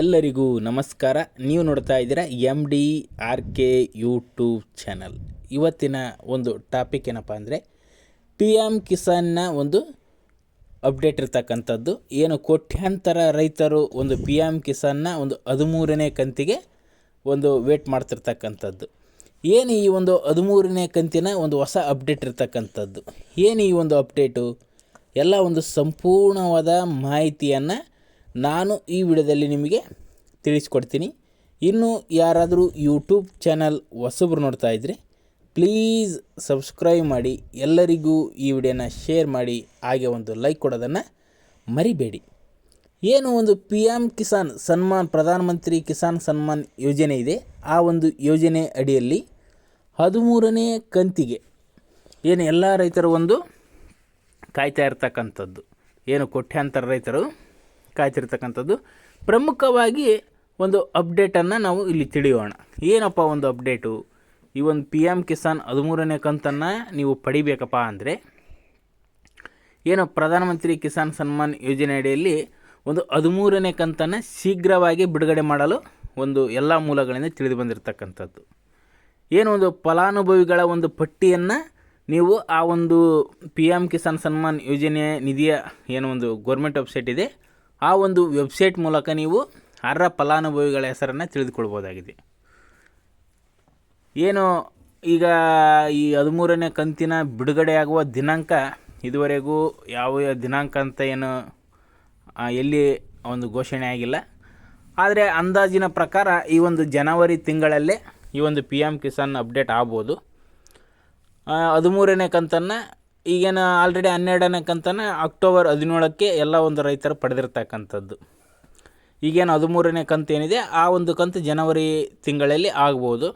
ಎಲ್ಲರಿಗೂ ನಮಸ್ಕಾರ. ನೀವು ನೋಡ್ತಾ ಇದ್ದೀರಾ M D R K YouTube channel ಇವತ್ತಿನ ಒಂದು ಟಾಪಿಕ್ ಏನಪ್ಪ ಅಂದರೆ ಪಿ ಎಂ ಕಿಸಾನ್ನ ಒಂದು ಅಪ್ಡೇಟ್ ಇರ್ತಕ್ಕಂಥದ್ದು. ಏನು ಕೋಟ್ಯಾಂತರ ರೈತರು ಒಂದು ಪಿ ಎಂ ಕಿಸಾನ್ನ ಒಂದು ಹದಿಮೂರನೇ ಕಂತಿಗೆ ಒಂದು ವೇಟ್ ಮಾಡ್ತಿರ್ತಕ್ಕಂಥದ್ದು. ಏನು ಈ ಒಂದು ಹದಿಮೂರನೇ ಕಂತಿನ ಒಂದು ಹೊಸ ಅಪ್ಡೇಟ್ ಇರ್ತಕ್ಕಂಥದ್ದು? ಏನು ಈ ಒಂದು ಅಪ್ಡೇಟು ಎಲ್ಲ ಒಂದು ಸಂಪೂರ್ಣವಾದ ಮಾಹಿತಿಯನ್ನು ನಾನು ಈ ವಿಡಿಯೋದಲ್ಲಿ ನಿಮಗೆ ತಿಳಿಸ್ಕೊಡ್ತೀನಿ. ಇನ್ನು ಯಾರಾದರೂ ಯೂಟ್ಯೂಬ್ ಚಾನಲ್ ಹೊಸಬ್ರು ನೋಡ್ತಾ ಇದ್ದರೆ ಪ್ಲೀಸ್ ಸಬ್ಸ್ಕ್ರೈಬ್ ಮಾಡಿ, ಎಲ್ಲರಿಗೂ ಈ ವಿಡಿಯೋನ ಶೇರ್ ಮಾಡಿ, ಹಾಗೆ ಒಂದು ಲೈಕ್ ಕೊಡೋದನ್ನು ಮರಿಬೇಡಿ. ಏನು ಒಂದು ಪಿ ಎಂ ಕಿಸಾನ್ ಸನ್ಮಾನ್, ಪ್ರಧಾನಮಂತ್ರಿ ಕಿಸಾನ್ ಸನ್ಮಾನ್ ಯೋಜನೆ ಇದೆ? ಆ ಒಂದು ಯೋಜನೆ ಅಡಿಯಲ್ಲಿ ಹದಿಮೂರನೇ ಕಂತಿಗೆ ಏನು ಎಲ್ಲ ರೈತರು ಒಂದು ಕಾಯ್ತಾ ಇರ್ತಕ್ಕಂಥದ್ದು. ಏನು ಕೋಟ್ಯಾಂತರ ರೈತರು ಕಾಯ್ತಿರ್ತಕ್ಕಂಥದ್ದು. ಪ್ರಮುಖವಾಗಿ ಒಂದು ಅಪ್ಡೇಟನ್ನು ನಾವು ಇಲ್ಲಿ ತಿಳಿಯೋಣ. ಏನಪ್ಪ ಒಂದು ಅಪ್ಡೇಟು ಈ ಒಂದು ಪಿ ಎಂ ಕಿಸಾನ್ ಹದಿಮೂರನೇ ಕಂತನ್ನು ನೀವು ಪಡಿಬೇಕಪ್ಪ ಅಂದರೆ, ಏನು ಪ್ರಧಾನಮಂತ್ರಿ ಕಿಸಾನ್ ಸನ್ಮಾನ್ ಯೋಜನೆ ಅಡಿಯಲ್ಲಿ ಒಂದು ಹದಿಮೂರನೇ ಕಂತನ್ನು ಶೀಘ್ರವಾಗಿ ಬಿಡುಗಡೆ ಮಾಡಲು ಒಂದು ಎಲ್ಲ ಮೂಲಗಳಿಂದ ತಿಳಿದು ಬಂದಿರತಕ್ಕಂಥದ್ದು. ಏನು ಒಂದು ಫಲಾನುಭವಿಗಳ ಒಂದು ಪಟ್ಟಿಯನ್ನು ನೀವು ಆ ಒಂದು ಪಿ ಎಂ ಕಿಸಾನ್ ಸನ್ಮಾನ್ ಯೋಜನೆ ನಿಧಿಯ ಏನು ಒಂದು ಗೌರ್ಮೆಂಟ್ ವೆಬ್ಸೈಟ್ ಇದೆ ಆ ಒಂದು ವೆಬ್ಸೈಟ್ ಮೂಲಕ ನೀವು ಅರ್ಹ ಫಲಾನುಭವಿಗಳ ಹೆಸರನ್ನು ತಿಳಿದುಕೊಳ್ಬೋದಾಗಿದೆ. ಏನು ಈಗ ಈ ಹದಿಮೂರನೇ ಕಂತಿನ ಬಿಡುಗಡೆಯಾಗುವ ದಿನಾಂಕ ಇದುವರೆಗೂ ಯಾವ ದಿನಾಂಕ ಅಂತ ಏನು ಎಲ್ಲಿ ಒಂದು ಘೋಷಣೆ ಆಗಿಲ್ಲ. ಆದರೆ ಅಂದಾಜಿನ ಪ್ರಕಾರ ಈ ಒಂದು ಜನವರಿ ತಿಂಗಳಲ್ಲೇ ಈ ಒಂದು ಪಿ ಎಂ ಕಿಸಾನ್ ಅಪ್ಡೇಟ್ ಆಗ್ಬೋದು. ಹದಿಮೂರನೇ ಕಂತನ್ನು ಈಗೇನು ಆಲ್ರೆಡಿ ಹನ್ನೆರಡನೇ ಕಂತನ್ನು ಅಕ್ಟೋಬರ್ ಹದಿನೇಳಕ್ಕೆ ಎಲ್ಲ ಒಂದು ರೈತರು ಪಡೆದಿರ್ತಕ್ಕಂಥದ್ದು. ಈಗೇನು ಹದಿಮೂರನೇ ಕಂತು ಏನಿದೆ, ಆ ಒಂದು ಕಂತು ಜನವರಿ ತಿಂಗಳಲ್ಲಿ ಆಗ್ಬೋದು.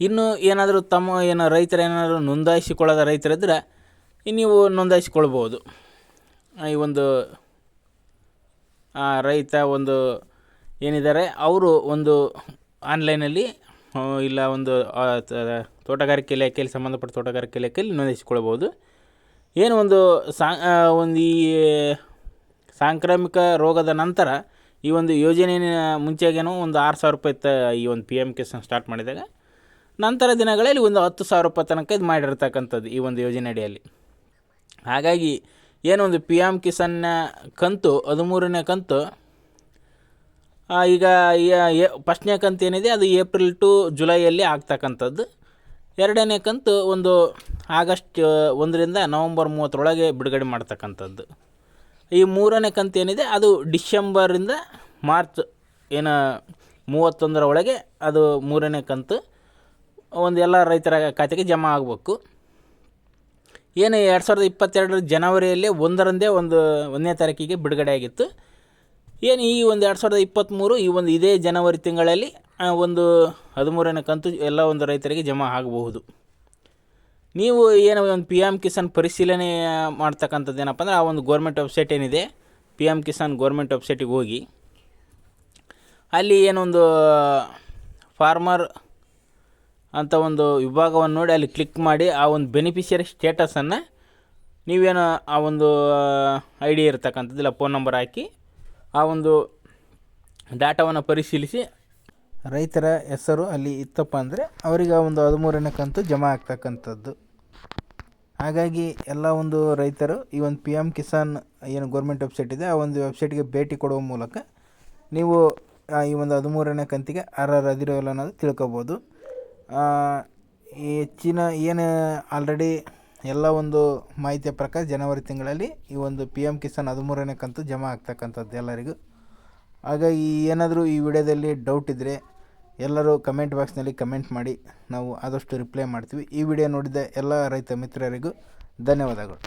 ಇನ್ನು ಏನಾದರೂ ತಮ್ಮ ಏನೋ ರೈತರು ಏನಾದರೂ ನೋಂದಾಯಿಸಿಕೊಳ್ಳದ ರೈತರಿದ್ದರೆ ನೀವು ನೋಂದಾಯಿಸಿಕೊಳ್ಬೋದು. ಈ ಒಂದು ರೈತ ಒಂದು ಏನಿದ್ದಾರೆ, ಅವರು ಒಂದು ಆನ್ಲೈನಲ್ಲಿ ಇಲ್ಲ, ಒಂದು ತೋಟಗಾರಿಕೆ ಇಲಾಖೆಯಲ್ಲಿ ಸಂಬಂಧಪಟ್ಟ ತೋಟಗಾರಿಕೆ ಇಲಾಖೆಯಲ್ಲಿ ನೋಂದಾಯಿಸಿಕೊಳ್ಬೋದು ಏನು ಒಂದು ಸಾ ಒಂದು ಈ, ಸಾಂಕ್ರಾಮಿಕ ರೋಗದ ನಂತರ ಈ ಒಂದು ಯೋಜನೆ ಮುಂಚೆಗೇನೋ ಒಂದು ಆರು ಸಾವಿರ ರೂಪಾಯಿ ತ, ಈ ಒಂದು ಪಿ ಎಂ ಕಿಸಾನ್ ಸ್ಟಾರ್ಟ್ ಮಾಡಿದಾಗ, ನಂತರ ದಿನಗಳಲ್ಲಿ ಒಂದು ಹತ್ತು ಸಾವಿರ ರೂಪಾಯಿ ತನಕ ಇದು ಮಾಡಿರ್ತಕ್ಕಂಥದ್ದು ಈ ಒಂದು ಯೋಜನೆ ಅಡಿಯಲ್ಲಿ. ಹಾಗಾಗಿ, ಏನು ಒಂದು ಪಿ ಎಂ ಕಿಸನ್ನ ಕಂತು, ಹದಿಮೂರನೇ ಕಂತು ಈಗ ಫಸ್ಟ್ನೇ ಕಂತು ಏನಿದೆ, ಅದು ಏಪ್ರಿಲ್ ಟು ಜುಲೈಯಲ್ಲಿ ಆಗ್ತಕ್ಕಂಥದ್ದು. ಎರಡನೇ ಕಂತು ಒಂದು ಆಗಸ್ಟ್ ಒಂದರಿಂದ ನವಂಬರ್ ಮೂವತ್ತರೊಳಗೆ ಬಿಡುಗಡೆ ಮಾಡ್ತಕ್ಕಂಥದ್ದು. ಈ ಮೂರನೇ ಕಂತು ಏನಿದೆ, ಅದು ಡಿಶೆಂಬರಿಂದ ಮಾರ್ಚ್, ಏನು ಮೂವತ್ತೊಂದರ ಒಳಗೆ ಅದು ಮೂರನೇ ಕಂತು, ಒಂದು ಎಲ್ಲ ರೈತರ ಖಾತೆಗೆ ಜಮಾ ಆಗಬೇಕು. ಏನು, ಎರಡು ಸಾವಿರದ ಇಪ್ಪತ್ತೆರಡರ ಜನವರಿಯಲ್ಲಿ ಒಂದರಂದೇ ಒಂದು, ಒಂದನೇ ತಾರೀಕಿಗೆ ಬಿಡುಗಡೆ ಆಗಿತ್ತು ಏನು ಈ ಒಂದು ಎರಡು ಸಾವಿರದ ಇಪ್ಪತ್ತ್ಮೂರು ಈ ಒಂದು ಇದೇ ಜನವರಿ ತಿಂಗಳಲ್ಲಿ ಒಂದು ಹದಿಮೂರನೇ ಕಂತು ಎಲ್ಲ ಒಂದು ರೈತರಿಗೆ ಜಮಾ ಆಗಬಹುದು. ನೀವು ಏನು ಒಂದು ಪಿ ಎಂ ಕಿಸಾನ್ ಪರಿಶೀಲನೆ ಮಾಡ್ತಕ್ಕಂಥದ್ದು ಏನಪ್ಪ ಅಂದರೆ ಆ ಒಂದು ಗೌರ್ಮೆಂಟ್ ವೆಬ್ಸೈಟ್ ಏನಿದೆ ಪಿ ಎಂ ಕಿಸಾನ್ ಗೌರ್ಮೆಂಟ್ ವೆಬ್ಸೈಟಿಗೆ ಹೋಗಿ, ಅಲ್ಲಿ ಏನೊಂದು ಫಾರ್ಮರ್ ಅಂತ ಒಂದು ವಿಭಾಗವನ್ನು ನೋಡಿ ಅಲ್ಲಿ ಕ್ಲಿಕ್ ಮಾಡಿ ಆ ಒಂದು ಬೆನಿಫಿಷಿಯರಿ ಸ್ಟೇಟಸನ್ನು ನೀವೇನು ಆ ಒಂದು ಐ ಡಿ ಇರ್ತಕ್ಕಂಥದ್ದು ಇಲ್ಲ ಫೋನ್ ನಂಬರ್ ಹಾಕಿ ಆ ಒಂದು ಡಾಟಾವನ್ನು ಪರಿಶೀಲಿಸಿ ರೈತರ ಹೆಸರು ಅಲ್ಲಿ ಇತ್ತಪ್ಪ ಅಂದರೆ ಅವರಿಗೆ ಒಂದು ಹದಿಮೂರನೇ ಕಂತು ಜಮಾ ಆಗ್ತಕ್ಕಂಥದ್ದು. ಹಾಗಾಗಿ ಎಲ್ಲ ಒಂದು ರೈತರು ಈ ಒಂದು ಪಿ ಎಂ ಕಿಸಾನ್ ಏನು ಗೌರ್ಮೆಂಟ್ ವೆಬ್ಸೈಟ್ ಇದೆ, ಆ ಒಂದು ವೆಬ್ಸೈಟ್ಗೆ ಭೇಟಿ ಕೊಡುವ ಮೂಲಕ ನೀವು ಈ ಒಂದು ಹದಿಮೂರನೇ ಕಂತಿಗೆ ಅರ್ಹರದಿರೋಲ್ಲ ಅನ್ನೋದು ತಿಳ್ಕೊಬೋದು. ಹೆಚ್ಚಿನ ಏನು ಆಲ್ರೆಡಿ ಎಲ್ಲ ಒಂದು ಮಾಹಿತಿಯ ಪ್ರಕಾರ ಜನವರಿ ತಿಂಗಳಲ್ಲಿ ಈ ಒಂದು ಪಿ ಎಂ ಕಿಸಾನ್ ಹದಿಮೂರನೇ ಕಂತು ಜಮಾ ಆಗ್ತಕ್ಕಂಥದ್ದು ಎಲ್ಲರಿಗೂ. ಹಾಗಾಗಿ ಏನಾದರೂ ಈ ವಿಡಿಯೋದಲ್ಲಿ ಡೌಟ್ ಇದ್ದರೆ ಎಲ್ಲರೂ ಕಮೆಂಟ್ ಬಾಕ್ಸ್ನಲ್ಲಿ ಕಮೆಂಟ್ ಮಾಡಿ, ನಾವು ಆದಷ್ಟು ರಿಪ್ಲೈ ಮಾಡ್ತೀವಿ. ಈ ವಿಡಿಯೋ ನೋಡಿದ ಎಲ್ಲ ರೈತ ಮಿತ್ರರಿಗೂ ಧನ್ಯವಾದಗಳು.